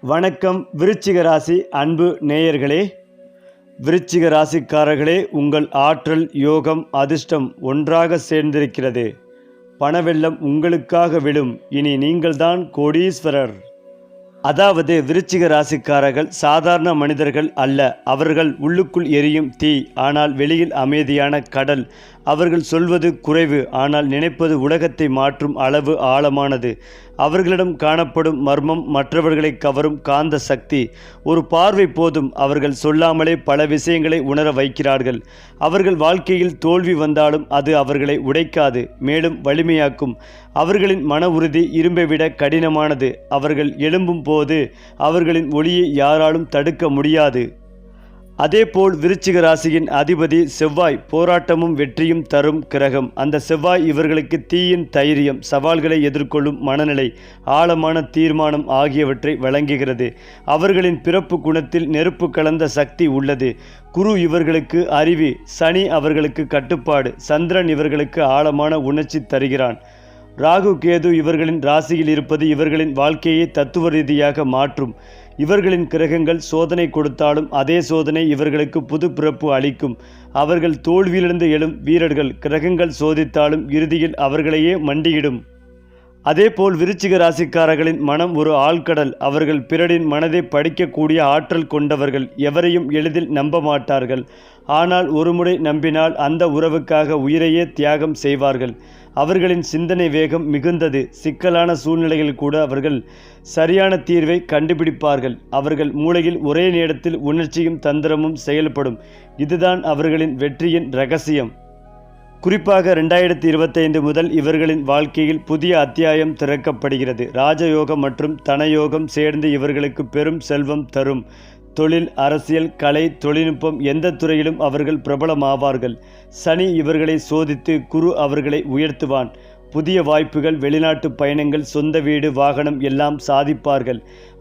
வணக்கம் விருச்சிக ராசி அன்பு நேயர்களே. விருச்சிக ராசிக்காரர்களே உங்கள் ஆற்றல் யோகம் அதிர்ஷ்டம் ஒன்றாக சேர்ந்திருக்கிறது. பணவெள்ளம் உங்களுக்காக விழும். இனி நீங்கள்தான் கோடீஸ்வரர். அதாவது விருச்சிக ராசிக்காரர்கள் சாதாரண மனிதர்கள் அல்ல. அவர்கள் உள்ளுக்குள் எரியும் தீ ஆனால் வெளியில் அமைதியான கடல் அவர்கள் சொல்வது குறைவு ஆனால் நினைப்பது உலகத்தை மாற்றும் அளவு ஆழமானது. அவர்களிடம் காணப்படும் மர்மம் மற்றவர்களை கவரும் காந்த சக்தி. ஒரு பார்வை போதும் அவர்கள் சொல்லாமலே பல விஷயங்களை உணர வைக்கிறார்கள். அவர்கள் வாழ்க்கையில் தோல்வி வந்தாலும் அது அவர்களை உடைக்காது மேலும் வலிமையாக்கும். அவர்களின் மன உறுதி இரும்பை விட கடினமானது. அவர்கள் எழும்பும் போது அவர்களின் ஒளியை யாராலும் தடுக்க முடியாது. அதேபோல் விருச்சிக ராசியின் அதிபதி செவ்வாய் போராட்டமும் வெற்றியும் தரும் கிரகம். அந்த செவ்வாய் இவர்களுக்கு தீயின் தைரியம் சவால்களை எதிர்கொள்ளும் மனநிலை ஆழமான தீர்மானம் ஆகியவற்றை வழங்குகிறது. அவர்களின் பிறப்பு குணத்தில் நெருப்பு கலந்த சக்தி உள்ளது. குரு இவர்களுக்கு அறிவு சனி அவர்களுக்கு கட்டுப்பாடு சந்திரன் இவர்களுக்கு ஆழமான உணர்ச்சி தருகிறான். ராகு கேது இவர்களின் ராசியில் இருப்பது இவர்களின் வாழ்க்கையை தத்துவ ரீதியாக மாற்றும். இவர்களின் கிரகங்கள் சோதனை கொடுத்தாலும் அதே சோதனை இவர்களுக்கு புது பிறப்பு அளிக்கும். அவர்கள் தோல்வியிலிருந்து எழும் வீரர்கள் கிரகங்கள் சோதித்தாலும் இறுதியில் அவர்களையே மண்டியிடும். அதேபோல் விருச்சிக ராசிக்காரர்களின் மனம் ஒரு ஆழ்கடல். அவர்கள் பிறரின் மனதை படிக்கக்கூடிய ஆற்றல் கொண்டவர்கள். எவரையும் எளிதில் நம்ப மாட்டார்கள். ஆனால் ஒருமுறை நம்பினால் அந்த உறவுக்காக உயிரையே தியாகம் செய்வார்கள். அவர்களின் சிந்தனை வேகம் மிகுந்தது. சிக்கலான சூழ்நிலையில் கூட அவர்கள் சரியான தீர்வை கண்டுபிடிப்பார்கள். அவர்கள் மூளையில் ஒரே நேரத்தில் உணர்ச்சியும் தந்திரமும் செயல்படும். இதுதான் அவர்களின் வெற்றியின் ரகசியம். குறிப்பாக ரெண்டாயிரத்தி இருபத்தைந்து முதல் இவர்களின் வாழ்க்கையில் புதிய அத்தியாயம் திறக்கப்படுகிறது. ராஜயோகம் மற்றும் தனயோகம் சேர்ந்து இவர்களுக்கு பெரும் செல்வம் தரும். தொழில் அரசியல் கலை தொழில்நுட்பம் எந்த துறையிலும் அவர்கள் பிரபலமாவார்கள். சனி இவர்களை சோதித்து குரு அவர்களை உயர்த்துவான். புதிய வாய்ப்புகள் வெளிநாட்டு பயணங்கள் சொந்த வீடு வாகனம் எல்லாம் சாதிப்பார்கள்.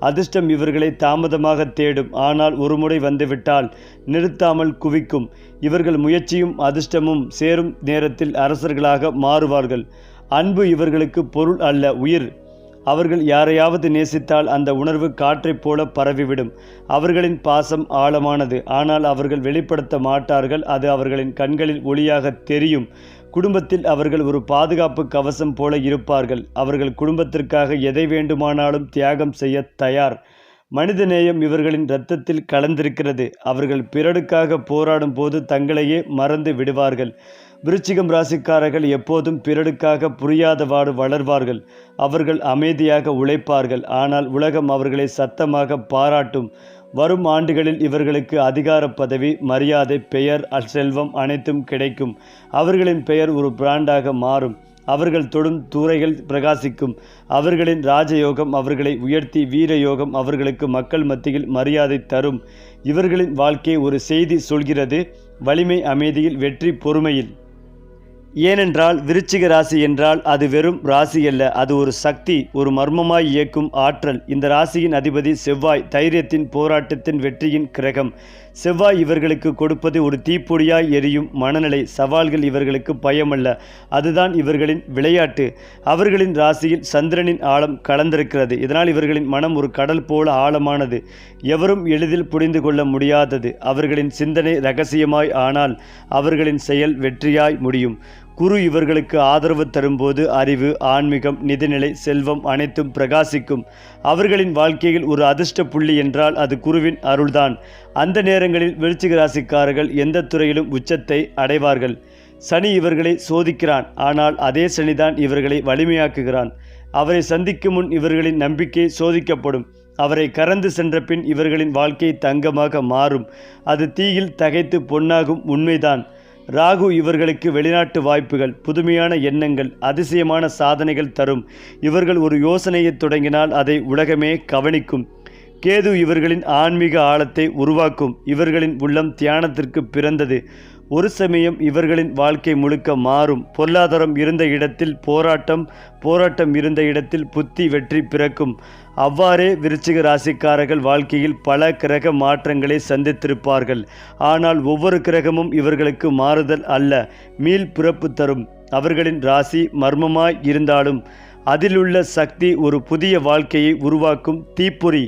அதிர்ஷ்டம் இவர்களை தாமதமாக தேடும். ஆனால் ஒருமுறை வந்துவிட்டால் நிறுத்தாமல் குவிக்கும். இவர்கள் முயற்சியும் அதிர்ஷ்டமும் சேரும் நேரத்தில் அரசர்களாக மாறுவார்கள். அன்பு இவர்களுக்கு பொருள் அல்ல உயிர். அவர்கள் யாரையாவது நேசித்தால் அந்த உணர்வு காற்றைப் போல பரவிவிடும். அவர்களின் பாசம் ஆழமானது. ஆனால் அவர்கள் வெளிப்படுத்த மாட்டார்கள். அது அவர்களின் கண்களில் ஒளியாக தெரியும். குடும்பத்தில் அவர்கள் ஒரு பாதுகாப்பு கவசம் போல இருப்பார்கள். அவர்கள் குடும்பத்திற்காக எதை வேண்டுமானாலும் தியாகம் செய்ய தயார். மனிதநேயம் இவர்களின் இரத்தத்தில் கலந்திருக்கிறது. அவர்கள் பிறருக்காக போராடும் போது தங்களையே மறந்து விடுவார்கள். விருச்சிகம் ராசிக்காரர்கள் எப்போதும் பிறருக்காக புரியாதவாறு வளர்வார்கள். அவர்கள் அமைதியாக உழைப்பார்கள். ஆனால் உலகம் அவர்களை சத்தமாக பாராட்டும். வரும் ஆண்டுகளில் இவர்களுக்கு அதிகார பதவி மரியாதை பெயர் செல்வம் அனைத்தும் கிடைக்கும். அவர்களின் பெயர் ஒரு பிராண்டாக மாறும். அவர்கள் தொடும் தூரைகள் பிரகாசிக்கும். அவர்களின் ராஜயோகம் அவர்களை உயர்த்தி வீரயோகம் அவர்களுக்கு மக்கள் மத்தியில் மரியாதை தரும். இவர்களின் வாழ்க்கை ஒரு செய்தி சொல்கிறது. வலிமை அமைதியில் வெற்றி பொறுமையில். ஏனென்றால் விருச்சிக ராசி என்றால் அது வெறும் ராசி அல்ல. அது ஒரு சக்தி ஒரு மர்மமாய் இயக்கும் ஆற்றல். இந்த ராசியின் அதிபதி செவ்வாய் தைரியத்தின் போராட்டத்தின் வெற்றியின் கிரகம். செவ்வாய் இவர்களுக்கு கொடுப்பது ஒரு தீப்பொடியாய் எரியும் மனநிலை. சவால்கள் இவர்களுக்கு பயமல்ல. அதுதான் இவர்களின் விளையாட்டு. அவர்களின் ராசியில் சந்திரனின் ஆழம் கலந்திருக்கிறது. இதனால் இவர்களின் மனம் ஒரு கடல் போல ஆழமானது. எவரும் எளிதில் புரிந்து கொள்ள முடியாதது. அவர்களின் சிந்தனை ரகசியமாய் ஆனால் அவர்களின் செயல் வெற்றியாய் முடியும். குரு இவர்களுக்கு ஆதரவு தரும்போது அறிவு ஆன்மீகம் நிதிநிலை செல்வம் அனைத்தும் பிரகாசிக்கும். அவர்களின் வாழ்க்கையில் ஒரு அதிர்ஷ்ட புள்ளி என்றால் அது குருவின் அருள்தான். அந்த நேரங்களில் விருச்சிக ராசிக்காரர்கள் எந்த துறையிலும் உச்சத்தை அடைவார்கள். சனி இவர்களை சோதிக்கிறான் ஆனால் அதே சனிதான் இவர்களை வலிமையாக்குகிறான். அவரை சந்திக்கும் முன் இவர்களின் நம்பிக்கை சோதிக்கப்படும். அவரை கறந்து சென்ற பின் இவர்களின் வாழ்க்கை தங்கமாக மாறும். அது தீயில் தகைத்து பொன்னாகும் உண்மைதான். ராகு இவர்களுக்கு வெளிநாட்டு வாய்ப்புகள் புதுமையான எண்ணங்கள் அதிசயமான சாதனைகள் தரும். இவர்கள் ஒரு யோசனையை தொடங்கினால் அதை உலகமே கவனிக்கும். கேது இவர்களின் ஆன்மீக ஆழத்தை உருவாக்கும். இவர்களின் உள்ளம் தியானத்திற்கு பிறந்தது. ஒரு சமயம் இவர்களின் வாழ்க்கை முழுக்க மாறும். பொருளாதாரம் இருந்த இடத்தில் போராட்டம் போராட்டம் இருந்த இடத்தில் புத்தி வெற்றி பிறக்கும். அவ்வாறே விருச்சிக ராசிக்காரர்கள் வாழ்க்கையில் பல கிரக மாற்றங்களை சந்தித்திருப்பார்கள். ஆனால் ஒவ்வொரு கிரகமும் இவர்களுக்கு மாறுதல் அல்ல மீள் பிறப்பு தரும். அவர்களின் ராசி மர்மமாய் இருந்தாலும் அதிலுள்ள சக்தி ஒரு புதிய வாழ்க்கையை உருவாக்கும் தீப்பொறி.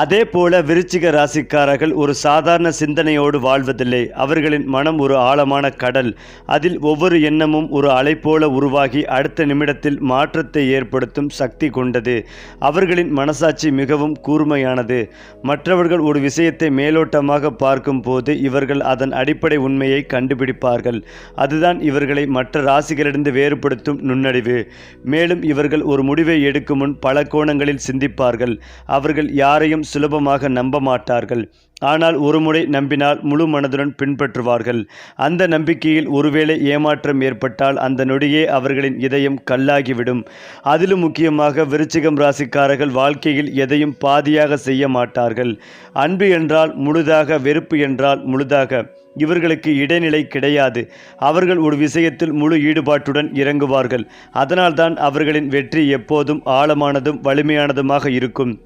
அதே போல விருச்சிக ராசிக்காரர்கள் ஒரு சாதாரண சிந்தனையோடு வாழ்வதில்லை. அவர்களின் மனம் ஒரு ஆழமான கடல். அதில் ஒவ்வொரு எண்ணமும் ஒரு அலை போல உருவாகி அடுத்த நிமிடத்தில் மாற்றத்தை ஏற்படுத்தும் சக்தி கொண்டது. அவர்களின் மனசாட்சி மிகவும் கூர்மையானது. மற்றவர்கள் ஒரு விஷயத்தை மேலோட்டமாக பார்க்கும் போது இவர்கள் அதன் அடிப்படை உண்மையை கண்டுபிடிப்பார்கள். அதுதான் இவர்களை மற்ற ராசிகளிலிருந்து வேறுபடுத்தும் நுண்ணறிவு. மேலும் இவர்கள் ஒரு முடிவை எடுக்கும் முன் பல கோணங்களில் சிந்திப்பார்கள். அவர்கள் யாரையும் சுலபமாக நம்ப மாட்டார்கள். ஆனால் ஒருமுறை நம்பினால் முழு மனதுடன் பின்பற்றுவார்கள். அந்த நம்பிக்கையில் ஒருவேளை ஏமாற்றம் ஏற்பட்டால் அந்த நொடியே அவர்களின் இதயம் கல்லாகிவிடும். அதிலும் முக்கியமாக விருச்சிகம் ராசிக்காரர்கள் வாழ்க்கையில் எதையும் பாதியாக செய்ய மாட்டார்கள். அன்பு என்றால் முழுதாக வெறுப்பு என்றால் முழுதாக. இவர்களுக்கு இடைநிலை கிடையாது. அவர்கள் ஒரு விஷயத்தில் முழு ஈடுபாட்டுடன் இறங்குவார்கள். அதனால்தான் அவர்களின் வெற்றி எப்போதும் ஆழமானதும் வலிமையானதுமாக இருக்கும்.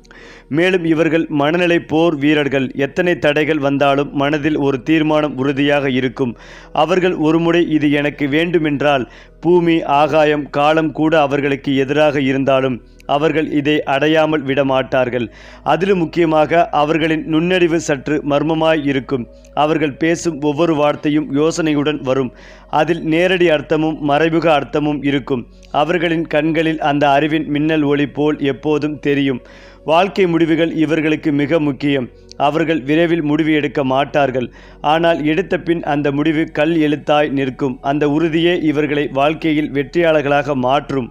மேலும் இவர்கள் மனநிலை போர் வீரர்கள். எத்தனை தடைகள் வந்தாலும் மனதில் ஒரு தீர்மானம் உறுதியாக இருக்கும். அவர்கள் ஒருமுறை இது எனக்கு வேண்டுமென்றால் பூமி ஆகாயம் காலம் கூட அவர்களுக்கு எதிராக இருந்தாலும் அவர்கள் இதை அடையாமல் விட மாட்டார்கள் அதிலும் முக்கியமாக அவர்களின் நுண்ணறிவு சற்று மர்மமாய் இருக்கும். அவர்கள் பேசும் ஒவ்வொரு வார்த்தையும் யோசனையுடன் வரும். அதில் நேரடி அர்த்தமும் மறைமுக அர்த்தமும் இருக்கும். அவர்களின் கண்களில் அந்த அறிவின் மின்னல் ஒளி போல் எப்போதும் தெரியும். வாழ்க்கை முடிவுகள் இவர்களுக்கு மிக முக்கியம். அவர்கள் விரைவில் முடிவு எடுக்க மாட்டார்கள். ஆனால் எடுத்த பின் அந்த முடிவு கல் எழுத்தாய் நிற்கும். அந்த உறுதியே இவர்களை வாழ்க்கையில் வெற்றியாளர்களாக மாற்றும்.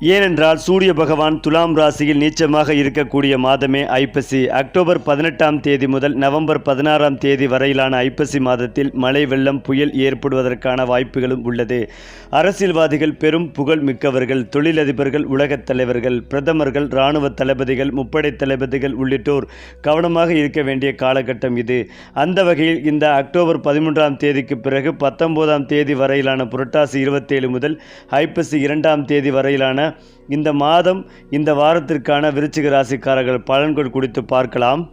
ஏனென்றால் சூரிய பகவான் துலாம் ராசியில் நீச்சமாக இருக்கக்கூடிய மாதமே ஐப்பசி. அக்டோபர் பதினெட்டாம் தேதி முதல் நவம்பர் பதினாறாம் தேதி வரையிலான ஐப்பசி மாதத்தில் மழை வெள்ளம் புயல் ஏற்படுவதற்கான வாய்ப்புகளும் உள்ளது. அரசியல்வாதிகள் பெரும் புகழ் மிக்கவர்கள் தொழிலதிபர்கள் உலகத் தலைவர்கள் பிரதமர்கள் இராணுவ தளபதிகள் முப்படை தளபதிகள் உள்ளிட்டோர் கவனமாக இருக்க வேண்டிய காலகட்டம் இது. அந்த வகையில் இந்த அக்டோபர் பதிமூன்றாம் தேதிக்கு பிறகு பத்தொன்பதாம் தேதி வரையிலான புரட்டாசி இருபத்தேழு முதல் ஐப்பசி இரண்டாம் தேதி வரையிலான இந்த மாதம் இந்த வாரத்திற்கான விருச்சிக ராசிக்காரர்கள் பலன்கள் குறித்து பார்க்கலாம்.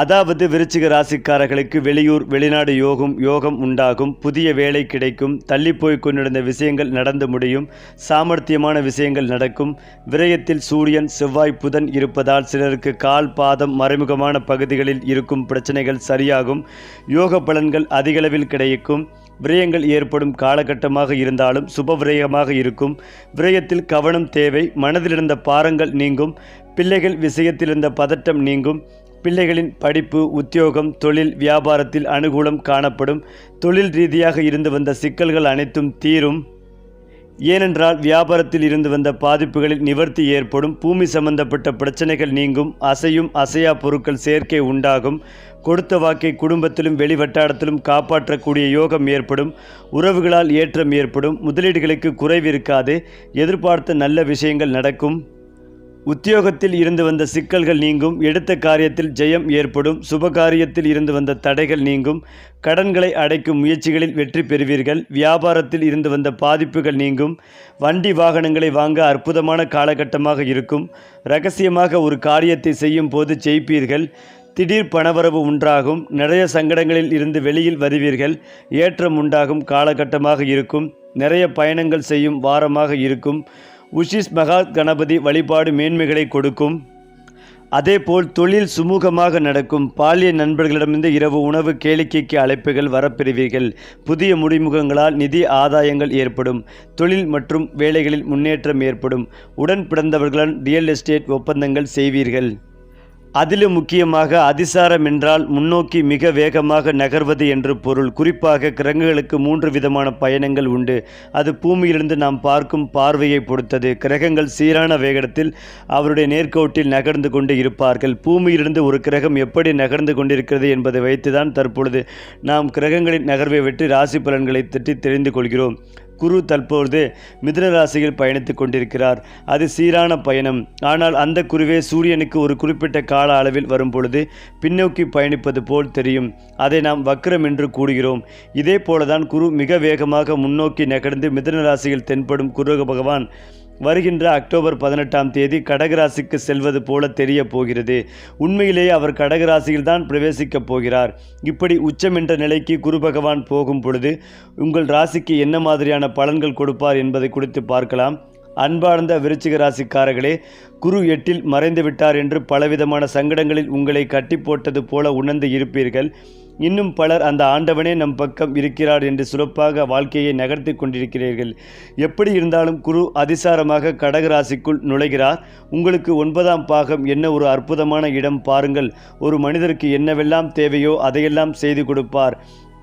அதாவது விருச்சிக ராசிக்காரர்களுக்கு வெளியூர் வெளிநாடு யோகம் யோகம் உண்டாகும். புதிய வேலை கிடைக்கும். தள்ளிப்போய் கொண்டிருந்த விஷயங்கள் நடந்து முடியும். சாமர்த்தியமான விஷயங்கள் நடக்கும். விரயத்தில் சூரியன் செவ்வாய் புதன் இருப்பதால் சிலருக்கு கால் பாதம் மறைமுகமான பகுதிகளில் இருக்கும் பிரச்சனைகள் சரியாகும். யோக பலன்கள் அதிகளவில் கிடைக்கும். விரயங்கள் ஏற்படும் காலகட்டமாக இருந்தாலும் சுப விரயமாக இருக்கும். விரயத்தில் கவனம் தேவை மனதிலிருந்த பாரங்கள் நீங்கும். பிள்ளைகள் விஷயத்திலிருந்த பதட்டம் நீங்கும். பிள்ளைகளின் படிப்பு உத்தியோகம் தொழில் வியாபாரத்தில் அனுகூலம் காணப்படும். தொழில் ரீதியாக இருந்து வந்த சிக்கல்கள் அனைத்தும் தீரும். ஏனென்றால் வியாபாரத்தில் இருந்து வந்த பாதிப்புகளில் நிவர்த்தி ஏற்படும். பூமி சம்பந்தப்பட்ட பிரச்சனைகள் நீங்கும். அசையும் அசையா பொருட்கள் சேர்க்கை உண்டாகும். கொடுத்த வாக்கை குடும்பத்திலும் வெளிவட்டாரத்திலும் காப்பாற்றக்கூடிய யோகம் ஏற்படும் உறவுகளால் ஏற்றம் ஏற்படும் முதலீடுகளுக்கு குறைவு இருக்காது எதிர்பார்த்த நல்ல விஷயங்கள் நடக்கும். உத்தியோகத்தில் இருந்து வந்த சிக்கல்கள் நீங்கும் எடுத்த காரியத்தில் ஜெயம் ஏற்படும் சுபகாரியத்தில் இருந்து வந்த தடைகள் நீங்கும் கடன்களை அடைக்கும் முயற்சிகளில் வெற்றி பெறுவீர்கள் வியாபாரத்தில் இருந்து வந்த பாதிப்புகள் நீங்கும் வண்டி வாகனங்களை வாங்க அற்புதமான காலகட்டமாக இருக்கும் ரகசியமாக ஒரு காரியத்தை செய்யும் போது ஜெயிப்பீர்கள் திடீர் பணவரவு உண்டாகும். நிறைய சங்கடங்களில் இருந்து வெளியில் வருவீர்கள். ஏற்றம் உண்டாகும் காலகட்டமாக இருக்கும். நிறைய பயணங்கள் செய்யும் வாரமாக இருக்கும். உஷிஸ் மகா கணபதி வழிபாடு மேன்மைகளை கொடுக்கும். அதேபோல் தொழில் சுமூகமாக நடக்கும். பாலிய நண்பர்களிடமிருந்து இரவு உணவு கேளிக்கைக்கு அழைப்புகள் வரப்பெறுவீர்கள். புதிய முடிமுகங்களால் நிதி ஆதாயங்கள் ஏற்படும். தொழில் மற்றும் வேலைகளில் முன்னேற்றம் ஏற்படும். உடன் பிறந்தவர்களுடன் ரியல் எஸ்டேட் ஒப்பந்தங்கள் செய்வீர்கள். அதிலும் முக்கியமாக அதிசாரம் என்றால் முன்னோக்கி மிக வேகமாக நகர்வது என்று பொருள். குறிப்பாக கிரகங்களுக்கு மூன்று விதமான பயணங்கள் உண்டு. அது பூமியிலிருந்து நாம் பார்க்கும் பார்வையை பொறுத்தது. கிரகங்கள் சீரான வேகத்தில் அவருடைய நேர்கோட்டில் நகர்ந்து கொண்டு இருப்பார்கள். பூமியிலிருந்து ஒரு கிரகம் எப்படி நகர்ந்து கொண்டிருக்கிறது என்பதை வைத்துதான் தற்பொழுது நாம் கிரகங்களின் நகர்வை வெற்றி ராசி பலன்களை திட்டி தெரிந்து கொள்கிறோம். குரு தற்பொழுது மிதனராசியில் பயணித்துக் கொண்டிருக்கிறார். அது சீரான பயணம். ஆனால் அந்த குருவே சூரியனுக்கு ஒரு குறிப்பிட்ட கால அளவில் வரும் பொழுது பின்னோக்கி பயணிப்பது போல் தெரியும். அதை நாம் வக்ரம் என்று கூடுகிறோம் இதே போலதான் குரு மிக வேகமாக முன்னோக்கி நகர்ந்து மிதனராசியில் தென்படும் குரு பகவான் வருகின்ற அக்டோபர் பதினெட்டாம் தேதி கடகராசிக்கு செல்வது போல தெரிய போகிறது. உண்மையிலேயே அவர் கடகராசியில் தான் பிரவேசிக்கப் போகிறார். இப்படி உச்சம் என்ற நிலைக்கு குரு பகவான் போகும் பொழுது உங்கள் ராசிக்கு என்ன மாதிரியான பலன்கள் கொடுப்பார் என்பதை குறித்து பார்க்கலாம். அன்பார்ந்த விருச்சிக ராசிக்காரர்களே குரு எட்டில் மறைந்து விட்டார் என்று பலவிதமான சங்கடங்களில் உங்களை கட்டி போட்டது போல உணர்ந்து இருப்பீர்கள். இன்னும் பலர் அந்த ஆண்டவனே நம் பக்கம் இருக்கிறார் என்று சிறப்பாக வாழ்க்கையை நகர்த்தி கொண்டிருக்கிறீர்கள். எப்படி இருந்தாலும் குரு அதிசாரமாக கடகராசிக்குள் நுழைகிறார். உங்களுக்கு ஒன்பதாம் பாகம் என்ன ஒரு அற்புதமான இடம் பாருங்கள். ஒரு மனிதருக்கு என்னவெல்லாம் தேவையோ அதையெல்லாம் செய்து கொடுப்பார்.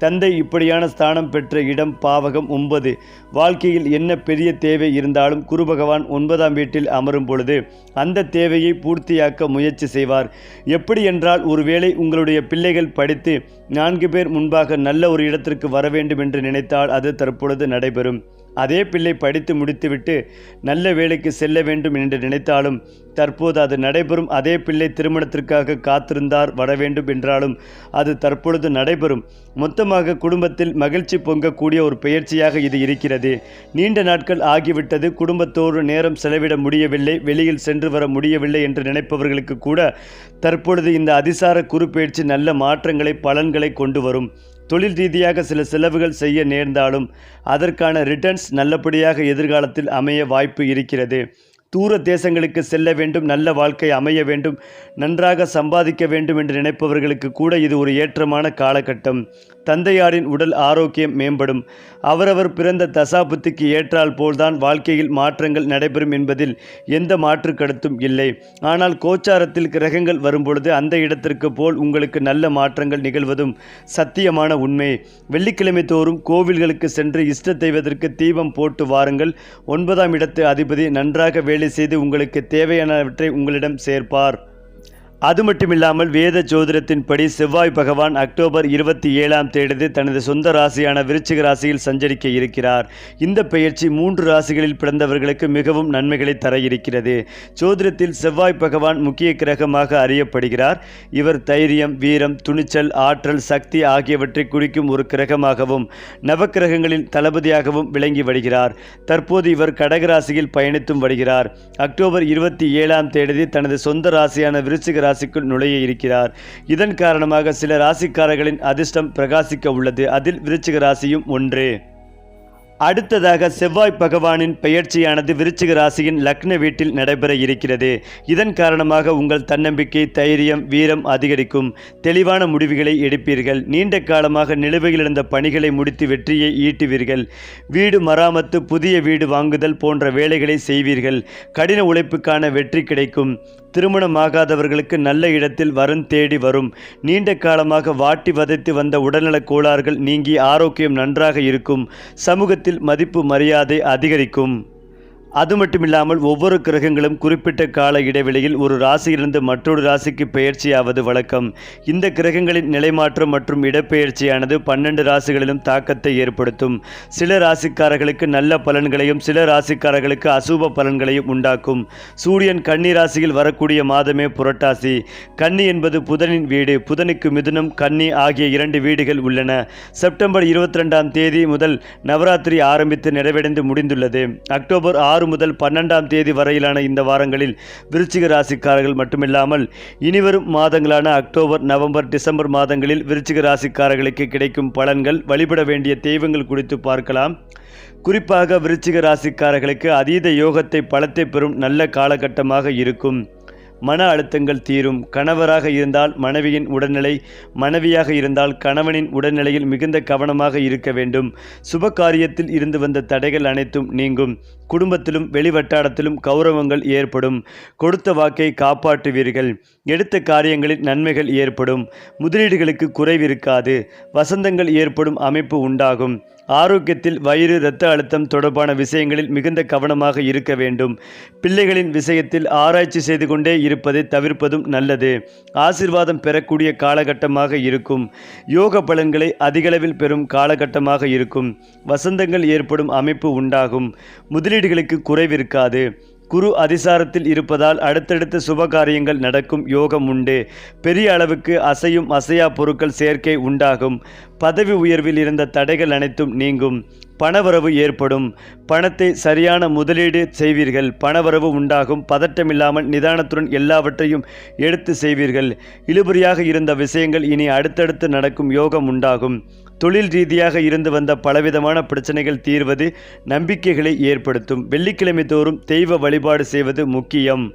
தந்தை இப்படியான ஸ்தானம் பெற்ற இடம் பாவகம் ஒன்பது. வாழ்க்கையில் என்ன பெரிய தேவை இருந்தாலும் குரு பகவான் ஒன்பதாம் வீட்டில் அமரும் பொழுது அந்த தேவையை பூர்த்தியாக்க முயற்சி செய்வார். எப்படி என்றால் ஒருவேளை உங்களுடைய பிள்ளைகள் படித்து நான்கு பேர் முன்பாக நல்ல ஒரு இடத்திற்கு வர வேண்டும் என்று நினைத்தால் அது தற்பொழுது நடைபெறும். அதே பிள்ளை படித்து முடித்துவிட்டு நல்ல வேலைக்கு செல்ல வேண்டும் என்று நினைத்தாலும் தற்போது அது நடைபெறும் அதே பிள்ளை திருமணத்திற்காக காத்திருந்தார் வர வேண்டும் என்றாலும் அது தற்பொழுது நடைபெறும். மொத்தமாக குடும்பத்தில் மகிழ்ச்சி பொங்கக்கூடிய ஒரு பயிற்சியாக இது இருக்கிறது. நீண்ட நாட்கள் ஆகிவிட்டது. குடும்பத்தோடு நேரம் செலவிட முடியவில்லை. வெளியில் சென்று வர முடியவில்லை என்று நினைப்பவர்களுக்கு கூட தற்பொழுது இந்த அதிசார குறுப்பெயர்ச்சி நல்ல மாற்றங்களை பலன்களை கொண்டு வரும். தொழில் ரீதியாக சில செலவுகள் செய்ய நேர்ந்தாலும் அதற்கான ரிட்டர்ன்ஸ் நல்லபடியாக எதிர்காலத்தில் அமைய வாய்ப்பு இருக்கிறது. தூர தேசங்களுக்கு செல்ல வேண்டும் நல்ல வாழ்க்கை அமைய வேண்டும் நன்றாக சம்பாதிக்க வேண்டும் என்று நினைப்பவர்களுக்கு கூட இது ஒரு ஏற்றமான காலகட்டம். தந்தையாரின் உடல் ஆரோக்கியம் மேம்படும். அவரவர் பிறந்த தசாபுத்திக்கு ஏற்றால் போல்தான் வாழ்க்கையில் மாற்றங்கள் நடைபெறும் என்பதில் எந்த மாற்று கருத்தும் இல்லை. ஆனால் கோச்சாரத்தில் கிரகங்கள் வரும்பொழுது அந்த இடத்திற்கு போல் உங்களுக்கு நல்ல மாற்றங்கள் நிகழ்வதும் சத்தியமான உண்மை. வெள்ளிக்கிழமை தோறும் கோவில்களுக்கு சென்று இஷ்ட தெய்வத்திற்கு தீபம் போட்டு வாருங்கள். ஒன்பதாம் இடத்து அதிபதி நன்றாக வேலை செய்து உங்களுக்கு தேவையானவற்றை உங்களிடம் சேர்ப்பார். அது மட்டுமில்லாமல் வேத ஜோதிடத்தின்படி செவ்வாய் பகவான் அக்டோபர் இருபத்தி ஏழாம் தேதி தனது சொந்த ராசியான விருச்சிக ராசியில் சஞ்சரிக்க இருக்கிறார். இந்த பெயர்ச்சி மூன்று ராசிகளில் பிறந்தவர்களுக்கு மிகவும் நன்மைகளை தர இருக்கிறது ஜோதிடத்தில் செவ்வாய் பகவான் முக்கிய கிரகமாக அறியப்படுகிறார். இவர் தைரியம் வீரம் துணிச்சல் ஆற்றல் சக்தி ஆகியவற்றை குறிக்கும் ஒரு கிரகமாகவும் நவக்கிரகங்களின் தளபதியாகவும் விளங்கி வருகிறார். தற்போது இவர் கடகராசியில் பயணித்தும் வருகிறார். அக்டோபர் இருபத்தி ஏழாம் தேதி தனது சொந்த ராசியான விருச்சிக ராசிக்குள் நுழைய இருக்கிறார். இதன் காரணமாக சில ராசிக்காரர்களின் அதிர்ஷ்டம் பிரகாசிக்க உள்ளது. அதில் விருச்சிக ராசியும் ஒன்று. அடுத்ததாக செவ்வாய் பகவானின் பெயர்ச்சியானது விருச்சிக ராசியின் லக்ன வீட்டில் நடைபெற இருக்கிறது. இதன் காரணமாக உங்கள் தன்னம்பிக்கை தைரியம் வீரம் அதிகரிக்கும். தெளிவான முடிவுகளை எடுப்பீர்கள். நீண்ட காலமாக நிலுவையில் இருந்த பணிகளை முடித்து வெற்றியை ஈட்டுவீர்கள். வீடு மராமத்து புதிய வீடு வாங்குதல் போன்ற வேலைகளை செய்வீர்கள். கடின உழைப்புக்கான வெற்றி கிடைக்கும். திருமணமாகாதவர்களுக்கு நல்ல இடத்தில் வரும் தேடி வரும். நீண்ட காலமாக வாட்டி வதைத்து வந்த உடல்நலக் கோளாறுகள் நீங்கி ஆரோக்கியம் நன்றாக இருக்கும். சமூகத்தில் மதிப்பு மரியாதை அதிகரிக்கும். அது மட்டுமில்லாமல் ஒவ்வொரு கிரகங்களும் குறிப்பிட்ட கால இடைவெளியில் ஒரு ராசியிலிருந்து மற்றொரு ராசிக்கு பெயர்ச்சியாவது வழக்கம். இந்த கிரகங்களின் நிலைமாற்றம் மற்றும் இடப்பெயர்ச்சியானது பன்னெண்டு ராசிகளிலும் தாக்கத்தை ஏற்படுத்தும். சில ராசிக்காரர்களுக்கு நல்ல பலன்களையும் சில ராசிக்காரர்களுக்கு அசூப பலன்களையும் உண்டாக்கும். சூரியன் கன்னி ராசியில் வரக்கூடிய மாதமே புரட்டாசி. கன்னி என்பது புதனின் வீடு. புதனுக்கு மிதுனம் கன்னி ஆகிய இரண்டு வீடுகள் உள்ளன. செப்டம்பர் இருபத்தி ரெண்டாம் தேதி முதல் நவராத்திரி ஆரம்பித்து நிறைவடைந்து முடிந்துள்ளது. அக்டோபர் ஆறு முதல் பன்னெண்டாம் தேதி வரையிலான இந்த வாரங்களில் விருச்சிக ராசிக்காரர்கள் மட்டுமில்லாமல் இனிவரும் மாதங்களான அக்டோபர் நவம்பர் டிசம்பர் மாதங்களில் விருச்சிக ராசிக்காரர்களுக்கு கிடைக்கும் பலன்கள் வழிபட வேண்டிய தெய்வங்கள் குறித்து பார்க்கலாம். குறிப்பாக விருச்சிக ராசிக்காரர்களுக்கு அதீத யோகத்தை பலத்தை பெறும் நல்ல காலகட்டமாக இருக்கும். மன அழுத்தங்கள் தீரும். கணவராக இருந்தால் மனைவியின் உடல்நிலை மனைவியாக இருந்தால் கணவனின் உடல்நிலையில் மிகுந்த கவனமாக இருக்க வேண்டும். சுப காரியத்தில் இருந்து வந்த தடைகள் அனைத்தும் நீங்கும். குடும்பத்திலும் வெளிவட்டாரத்திலும் கௌரவங்கள் ஏற்படும். கொடுத்த வாக்கை காப்பாற்றுவீர்கள். எடுத்த காரியங்களில் நன்மைகள் ஏற்படும். முதலீடுகளுக்கு குறைவிருக்காது வசந்தங்கள் ஏற்படும் அமைப்பு உண்டாகும். ஆரோக்கியத்தில் வயிறு இரத்த அழுத்தம் தொடர்பான விஷயங்களில் மிகுந்த கவனமாக இருக்க வேண்டும். பிள்ளைகளின் விஷயத்தில் ஆராய்ச்சி செய்து கொண்டே இருப்பதை தவிர்ப்பதும் நல்லது. ஆசிர்வாதம் பெறக்கூடிய காலகட்டமாக இருக்கும். யோக பலன்களை அதிகளவில் பெறும் காலகட்டமாக இருக்கும். வசந்தங்கள் ஏற்படும் அமைப்பு உண்டாகும். முதலீடுகளுக்கு குறைவிருக்காது. குரு அதிசாரத்தில் இருப்பதால் அடுத்தடுத்த சுபகாரியங்கள் நடக்கும் யோகம் உண்டு. பெரிய அளவுக்கு அசையும் அசையா பொருட்கள் சேர்க்கை உண்டாகும். பதவி உயர்வில் இருந்த தடைகள் அனைத்தும் நீங்கும். பணவரவு ஏற்படும். பணத்தை சரியான முதலீடு செய்வீர்கள். பணவரவு உண்டாகும். பதட்டமில்லாமல் நிதானத்துடன் எல்லாவற்றையும் எடுத்து செய்வீர்கள். இழுபறியாக இருந்த விஷயங்கள் இனி அடுத்தடுத்து நடக்கும் யோகம் உண்டாகும். தொழில் ரீதியாக இருந்து வந்த பலவிதமான பிரச்சனைகள் தீர்வது நம்பிக்கைகளை ஏற்படுத்தும். வெள்ளிக்கிழமை தோறும் தெய்வ வழிபாடு செய்வது முக்கியம்.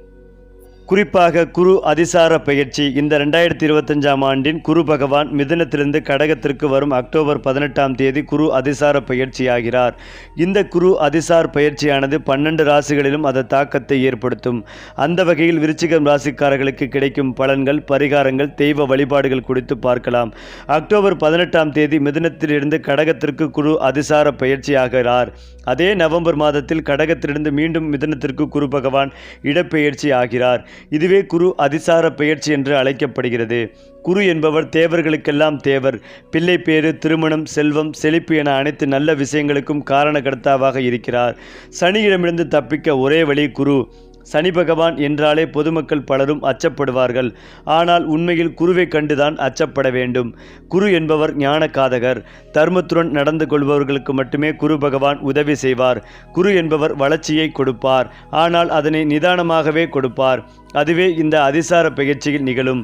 குறிப்பாக குரு அதிசார பயிற்சி. இந்த ரெண்டாயிரத்தி இருபத்தஞ்சாம் ஆண்டின் குரு பகவான் மிதனத்திலிருந்து கடகத்திற்கு வரும் அக்டோபர் பதினெட்டாம் தேதி குரு அதிசார பயிற்சியாகிறார். இந்த குரு அதிசார் பயிற்சியானது பன்னெண்டு ராசிகளிலும் அது தாக்கத்தை ஏற்படுத்தும். அந்த வகையில் விருச்சிகம் ராசிக்காரர்களுக்கு கிடைக்கும் பலன்கள் பரிகாரங்கள் தெய்வ வழிபாடுகள் குறித்து பார்க்கலாம். அக்டோபர் பதினெட்டாம் தேதி மிதனத்திலிருந்து கடகத்திற்கு குரு அதிசார பயிற்சியாகிறார். அதே நவம்பர் மாதத்தில் கடகத்திலிருந்து மீண்டும் மிதனத்திற்கு குரு பகவான் இடப்பெயர்ச்சி ஆகிறார் இதுவே குரு அதிசார பெயர்ச்சி என்று அழைக்கப்படுகிறது. குரு என்பவர் தேவர்களுக்கெல்லாம் தேவர். பிள்ளை பேறு திருமணம் செல்வம் செழிப்பு என அனைத்து நல்ல விஷயங்களுக்கும் காரணகர்த்தாவாக இருக்கிறார். சனியிடமிருந்து தப்பிக்க ஒரே வழி குரு. சனி பகவான் என்றாலே பொதுமக்கள் பலரும் அச்சப்படுவார்கள். ஆனால் உண்மையில் குருவை கண்டுதான் அச்சப்பட வேண்டும். குரு என்பவர் ஞான காதகர் தர்மத்துடன் நடந்து கொள்பவர்களுக்கு மட்டுமே குரு பகவான் உதவி செய்வார். குரு என்பவர் வளர்ச்சியை கொடுப்பார். ஆனால் அதனை நிதானமாகவே கொடுப்பார். அதுவே இந்த அதிசார பயிற்சியில் நிகழும்.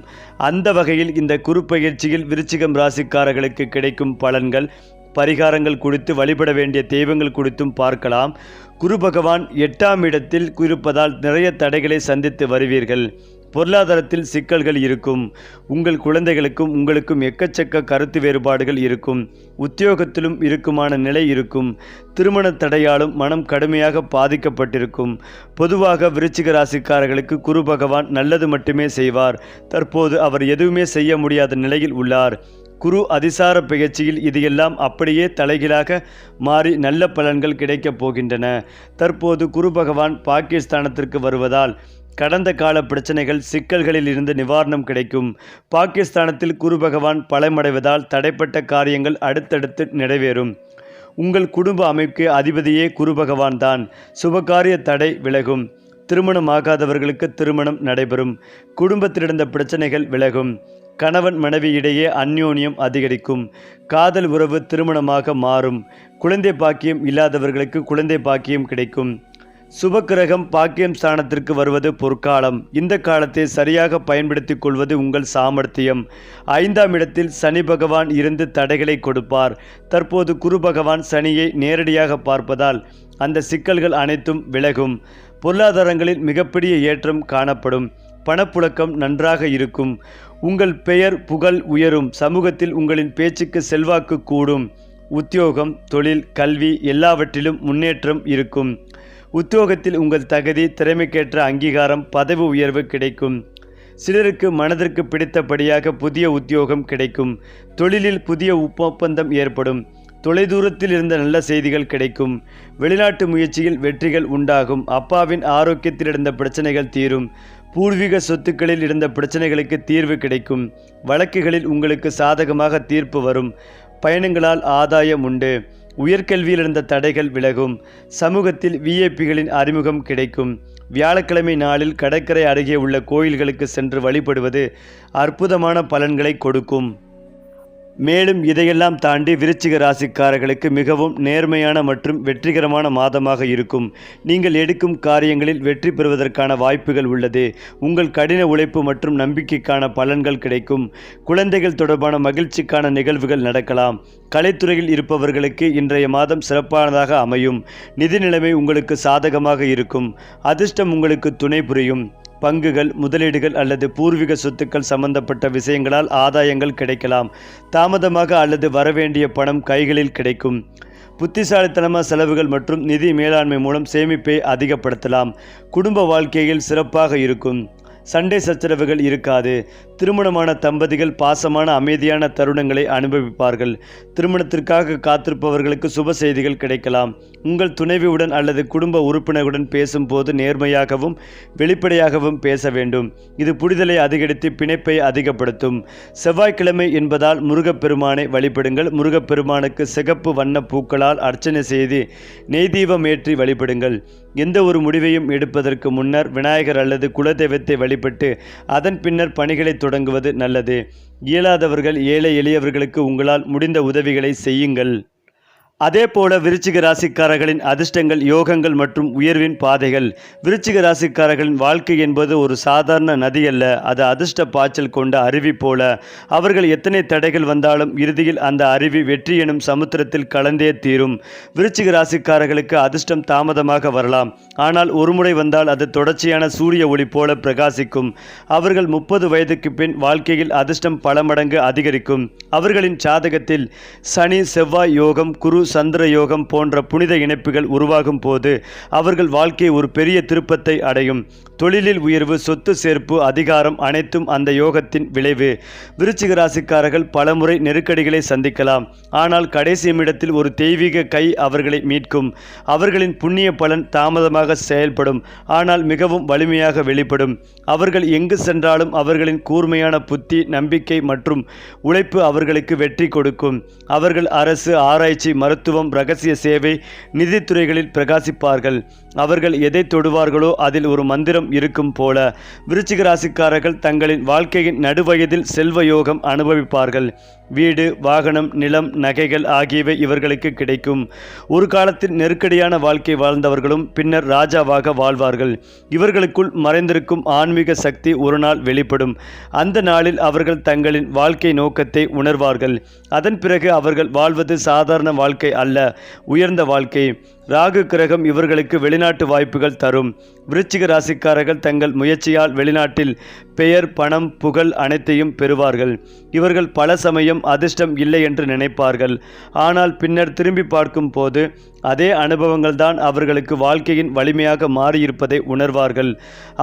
அந்த வகையில் இந்த குரு பயிற்சியில் விருச்சிகம் ராசிக்காரர்களுக்கு கிடைக்கும் பலன்கள் பரிகாரங்கள் குறித்து வழிபட வேண்டிய தெய்வங்கள் குறித்தும் பார்க்கலாம். குரு பகவான் எட்டாம் இடத்தில் இருப்பதால் நிறைய தடைகளை சந்தித்து வருவீர்கள். பொருளாதாரத்தில் சிக்கல்கள் இருக்கும். உங்கள் குழந்தைகளுக்கும் உங்களுக்கும் எக்கச்சக்க கருத்து வேறுபாடுகள் இருக்கும். உத்தியோகத்திலும் இருக்குமான நிலை இருக்கும். திருமண தடையாலும் மனம் கடுமையாக பாதிக்கப்பட்டிருக்கும். பொதுவாக விருச்சிக ராசிக்காரர்களுக்கு குரு பகவான் நல்லது மட்டுமே செய்வார். தற்போது அவர் எதுவுமே செய்ய முடியாத நிலையில் உள்ளார். குரு அதிசார பயிற்சியில் இது எல்லாம் அப்படியே தலைகீழாக மாறி நல்ல பலன்கள் கிடைக்கப் போகின்றன. தற்போது குரு பகவான் பாகிஸ்தானத்திற்கு வருவதால் கடந்த கால பிரச்சனைகள் சிக்கல்களில் இருந்து நிவாரணம் கிடைக்கும். பாகிஸ்தானத்தில் குரு பகவான் பலமடைவதால் தடைப்பட்ட காரியங்கள் அடுத்தடுத்து நிறைவேறும். உங்கள் குடும்ப அமைப்பு அதிபதியே குரு பகவான் தான். சுபகாரிய தடை விலகும். திருமணமாகாதவர்களுக்கு திருமணம் நடைபெறும். குடும்பத்திலிருந்த பிரச்சனைகள் விலகும். கணவன் மனைவி இடையே அந்யோன்யம் அதிகரிக்கும். காதல் உறவு திருமணமாக மாறும். குழந்தை பாக்கியம் இல்லாதவர்களுக்கு குழந்தை பாக்கியம் கிடைக்கும். சுபக்கிரகம் பாக்கியம் ஸ்தானத்திற்கு வருவது பொற்காலம். இந்த காலத்தை சரியாக பயன்படுத்திக் கொள்வது உங்கள் சாமர்த்தியம். ஐந்தாம் இடத்தில் சனி பகவான் இருந்து தடைகளை கொடுப்பார். தற்போது குரு பகவான் சனியை நேரடியாக பார்ப்பதால் அந்த சிக்கல்கள் அனைத்தும் விலகும். பொருளாதாரங்களில் மிகப்பெரிய ஏற்றம் காணப்படும். பணப்புழக்கம் நன்றாக இருக்கும். உங்கள் பெயர் புகழ் உயரும் சமூகத்தில் உங்களின் பேச்சுக்கு செல்வாக்கு கூடும். உத்தியோகம் தொழில் கல்வி எல்லாவற்றிலும் முன்னேற்றம் இருக்கும். உத்தியோகத்தில் உங்கள் தகுதி திறமைக்கேற்ற அங்கீகாரம் பதவி உயர்வு கிடைக்கும். சிலருக்கு மனதிற்கு பிடித்தபடியாக புதிய உத்தியோகம் கிடைக்கும். தொழிலில் புதிய ஒப்பந்தம் ஏற்படும். தொலைதூரத்தில் இருந்த நல்ல செய்திகள் கிடைக்கும். வெளிநாட்டு முயற்சியில் வெற்றிகள் உண்டாகும். அப்பாவின் ஆரோக்கியத்தில் இருந்த பிரச்சனைகள் தீரும். பூர்வீக சொத்துக்களில் இருந்த பிரச்சனைகளுக்கு தீர்வு கிடைக்கும். வழக்குகளில் உங்களுக்கு சாதகமாக தீர்ப்பு வரும். பயணங்களால் ஆதாயம் உண்டு. உயர்கல்வியில் இருந்த தடைகள் விலகும். சமூகத்தில் விஐபிகளின் அறிமுகம் கிடைக்கும். வியாழக்கிழமை நாளில் கடற்கரை அருகே உள்ள கோயில்களுக்கு சென்று வழிபடுவது அற்புதமான பலன்களை கொடுக்கும். மேலும் இதையெல்லாம் தாண்டி விருச்சிக ராசிக்காரர்களுக்கு மிகவும் நேர்மையான மற்றும் வெற்றிகரமான மாதமாக இருக்கும். நீங்கள் எடுக்கும் காரியங்களில் வெற்றி பெறுவதற்கான வாய்ப்புகள் உள்ளது. உங்கள் கடின உழைப்பு மற்றும் நம்பிக்கைக்கான பலன்கள் கிடைக்கும். குழந்தைகள் தொடர்பான மகிழ்ச்சிக்கான நிகழ்வுகள் நடக்கலாம். கலைத்துறையில் இருப்பவர்களுக்கு இன்றைய மாதம் சிறப்பானதாக அமையும். நிதி நிலைமை உங்களுக்கு சாதகமாக இருக்கும். அதிர்ஷ்டம் உங்களுக்கு துணை புரியும். பங்குகள் முதலீடுகள் அல்லது பூர்வீக சொத்துக்கள் சம்பந்தப்பட்ட விஷயங்களால் ஆதாயங்கள் கிடைக்கலாம். தாமதமாக அல்லது வரவேண்டிய பணம் கைகளில் கிடைக்கும். புத்திசாலித்தனமாக செலவுகள் மற்றும் நிதி மேலாண்மை மூலம் சேமிப்பை அதிகப்படுத்தலாம். குடும்ப வாழ்க்கையில் சிறப்பாக இருக்கும். சண்டை சச்சரவுகள் இருக்காது. திருமணமான தம்பதிகள் பாசமான அமைதியான தருணங்களை அனுபவிப்பார்கள். திருமணத்திற்காக காத்திருப்பவர்களுக்கு சுப செய்திகள் கிடைக்கலாம். உங்கள் துணைவியுடன் அல்லது குடும்ப உறுப்பினருடன் பேசும்போது நேர்மையாகவும் வெளிப்படையாகவும் பேச வேண்டும். இது புரிதலை அதிகரித்து பிணைப்பை அதிகப்படுத்தும். செவ்வாய்க்கிழமை என்பதால் முருகப்பெருமானை வழிபடுங்கள். முருகப்பெருமானுக்கு சிகப்பு வண்ண பூக்களால் அர்ச்சனை செய்து நெய்தீபம் ஏற்றி வழிபடுங்கள். எந்த ஒரு முடிவையும் எடுப்பதற்கு முன்னர் விநாயகர் அல்லது குலதெய்வத்தை வழிபட்டு அதன் பின்னர் பணிகளை தொடங்குவது நல்லது. இயலாதவர்கள் ஏழை எளியவர்களுக்கு உங்களால் முடிந்த உதவிகளை செய்யுங்கள். அதே போல விருச்சிக ராசிக்காரர்களின் அதிர்ஷ்டங்கள் யோகங்கள் மற்றும் உயர்வின் பாதைகள். விருச்சிக ராசிக்காரர்களின் வாழ்க்கை என்பது ஒரு சாதாரண நதி அல்ல. அது அதிர்ஷ்ட பாய்ச்சல் கொண்ட அருவி போல. அவர்கள் எத்தனை தடைகள் வந்தாலும் இறுதியில் அந்த அருவி வெற்றி எனும் சமுத்திரத்தில் கலந்தே தீரும். விருச்சிக ராசிக்காரர்களுக்கு அதிர்ஷ்டம் தாமதமாக வரலாம். ஆனால் ஒருமுறை வந்தால் அது தொடர்ச்சியான சூரிய ஒளி போல பிரகாசிக்கும். அவர்கள் முப்பது வயதுக்கு பின் வாழ்க்கையில் அதிர்ஷ்டம் பல மடங்கு அதிகரிக்கும். அவர்களின் சாதகத்தில் சனி செவ்வாய் யோகம் குரு சந்திர யோகம் போன்ற புனித இணைப்புகள் உருவாகும் போது அவர்கள் வாழ்க்கை ஒரு பெரிய திருப்பத்தை அடையும். தொழிலில் உயர்வு சொத்து சேர்ப்பு அதிகாரம் அனைத்தும் அந்த யோகத்தின் விளைவு. விருச்சிக ராசிக்காரர்கள் பலமுறை நெருக்கடிகளை சந்திக்கலாம். ஆனால் கடைசி நிமிடத்தில் ஒரு தெய்வீக கை அவர்களை மீட்கும். அவர்களின் புண்ணிய பலன் தாமதமாக செயல்படும். ஆனால் மிகவும் வலிமையாக வெளிப்படும். அவர்கள் எங்கு சென்றாலும் அவர்களின் கூர்மையான புத்தி நம்பிக்கை மற்றும் உழைப்பு அவர்களுக்கு வெற்றி கொடுக்கும். அவர்கள் அரசு ஆராய்ச்சி மருத்துவம் ரகசிய சேவை நிதித்துறைகளில் பிரகாசிப்பார்கள். அவர்கள் எதை தொடுவார்களோ அதில் ஒரு மந்திரம் இருக்கும் போல. விருச்சிக ராசிக்காரர்கள் தங்களின் வாழ்க்கையின் நடுவயதில் செல்வ யோகம் அனுபவிப்பார்கள். வீடு வாகனம் நிலம் நகைகள் ஆகியவை இவர்களுக்கு கிடைக்கும். ஒரு காலத்தில் நெருக்கடியான வாழ்க்கை வாழ்ந்தவர்களும் பின்னர் ராஜாவாக வாழ்வார்கள். இவர்களுக்குள் மறைந்திருக்கும் ஆன்மீக சக்தி ஒரு நாள் வெளிப்படும். அந்த நாளில் அவர்கள் தங்களின் வாழ்க்கை நோக்கத்தை உணர்வார்கள். அதன் பிறகு அவர்கள் வாழ்வது சாதாரண வாழ்க்கை அல்ல உயர்ந்த வாழ்க்கை. ராகு கிரகம் இவர்களுக்கு வெளிநாட்டு வாய்ப்புகள் தரும். விருச்சிக ராசிக்காரர்கள் தங்கள் முயற்சியால் வெளிநாட்டில் பெயர் பணம் புகழ் அனைத்தையும் பெறுவார்கள். இவர்கள் பல சமயம் அதிர்ஷ்டம் இல்லை என்று நினைப்பார்கள். ஆனால் பின்னர் திரும்பி பார்க்கும் போது அதே அனுபவங்கள் தான் அவர்களுக்கு வாழ்க்கையின் வலிமையாக மாறியிருப்பதை உணர்வார்கள்.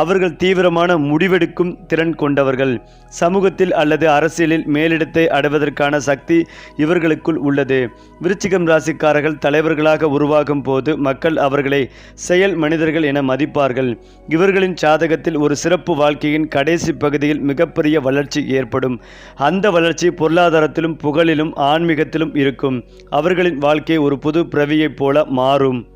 அவர்கள் தீவிரமான முடிவெடுக்கும் திறன் கொண்டவர்கள். சமூகத்தில் அல்லது அரசியலில் மேலிடத்தை அடைவதற்கான சக்தி இவர்களுக்குள் உள்ளது. விருச்சிகம் ராசிக்காரர்கள் தலைவர்களாக உருவாகும் போது மக்கள் அவர்களை செயல் மனிதர்கள் என மதிப்பார்கள். இவர்களின் சாதகத்தில் ஒரு சிறப்பு வாழ்க்கையின் கடைசி பகுதியில் மிகப்பெரிய வளர்ச்சி ஏற்படும். அந்த வளர்ச்சி பொருளாதாரத்திலும் புகழிலும் ஆன்மீகத்திலும் இருக்கும். அவர்களின் வாழ்க்கை ஒரு புது பிரவியைப் போல மாறும்.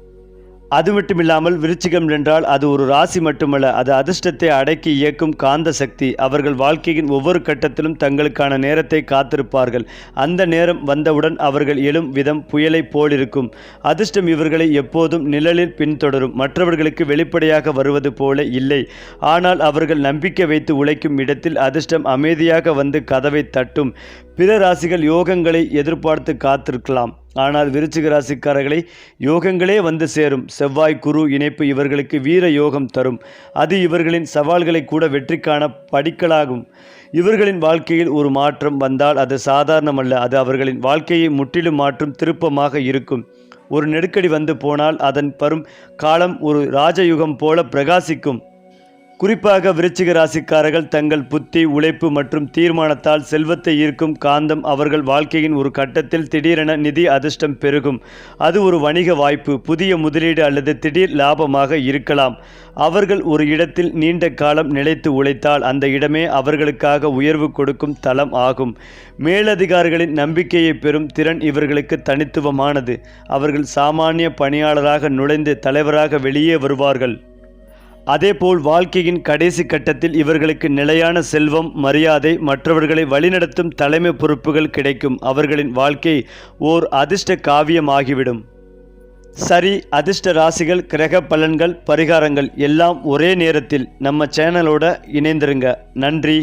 அது மட்டுமில்லாமல் விருச்சிகம் என்றால் அது ஒரு ராசி மட்டுமல்ல. அது அதிர்ஷ்டத்தை அடக்கி இயக்கும் காந்த சக்தி. அவர்கள் வாழ்க்கையின் ஒவ்வொரு கட்டத்திலும் தங்களுக்கான நேரத்தை காத்திருப்பார்கள். அந்த நேரம் வந்தவுடன் அவர்கள் எழும் விதம் புயலை போலிருக்கும். அதிர்ஷ்டம் இவர்களை எப்போதும் நிழலில் பின்தொடரும். மற்றவர்களுக்கு வெளிப்படையாக வருவது போல இல்லை. ஆனால் அவர்கள் நம்பிக்கை வைத்து உழைக்கும் இடத்தில் அதிர்ஷ்டம் அமைதியாக வந்து கதவை தட்டும். பிற ராசிகள் யோகங்களை எதிர்பார்த்து காத்திருக்கலாம். ஆனால் விருச்சிக ராசிக்காரர்களை யோகங்களே வந்து சேரும். செவ்வாய் குரு இணைப்பு இவர்களுக்கு வீர யோகம் தரும். அது இவர்களின் சவால்களை கூட வெற்றிக்கான படிக்கலாகும். இவர்களின் வாழ்க்கையில் ஒரு மாற்றம் வந்தால் அது சாதாரணமல்ல. அது அவர்களின் வாழ்க்கையை முற்றிலும் மாற்றும் திருப்பமாக இருக்கும். ஒரு நெருக்கடி வந்து போனால் அதன் வரும் காலம் ஒரு ராஜயுகம் போல பிரகாசிக்கும். குறிப்பாக விருச்சிக ராசிக்காரர்கள் தங்கள் புத்தி உழைப்பு மற்றும் தீர்மானத்தால் செல்வத்தை ஈர்க்கும் காந்தம் அவர்கள் வாழ்க்கையின் ஒரு கட்டத்தில் திடீரென நிதி அதிர்ஷ்டம் பெருகும். அது ஒரு வணிக வாய்ப்பு புதிய முதலீடு அல்லது திடீர் லாபமாக இருக்கலாம். அவர்கள் ஒரு இடத்தில் நீண்ட காலம் நிலைத்து உழைத்தால் அந்த இடமே அவர்களுக்காக உயர்வு கொடுக்கும் தளம் ஆகும். மேலதிகாரிகளின் நம்பிக்கையை பெறும் திறன் இவர்களுக்கு தனித்துவமானது. அவர்கள் சாமானிய பணியாளராக நுழைந்து தலைவராக வெளியே வருவார்கள். அதேபோல் வாழ்க்கையின் கடைசி கட்டத்தில் இவர்களுக்கு நிலையான செல்வம் மரியாதை மற்றவர்களை வழிநடத்தும் தலைமை பொறுப்புகள் கிடைக்கும். அவர்களின் வாழ்க்கை ஓர் அதிர்ஷ்ட காவியமாகிவிடும். சரி அதிர்ஷ்ட ராசிகள் கிரக பலன்கள் பரிகாரங்கள் எல்லாம் ஒரே நேரத்தில் நம்ம சேனலோட இணைந்திருங்க. நன்றி.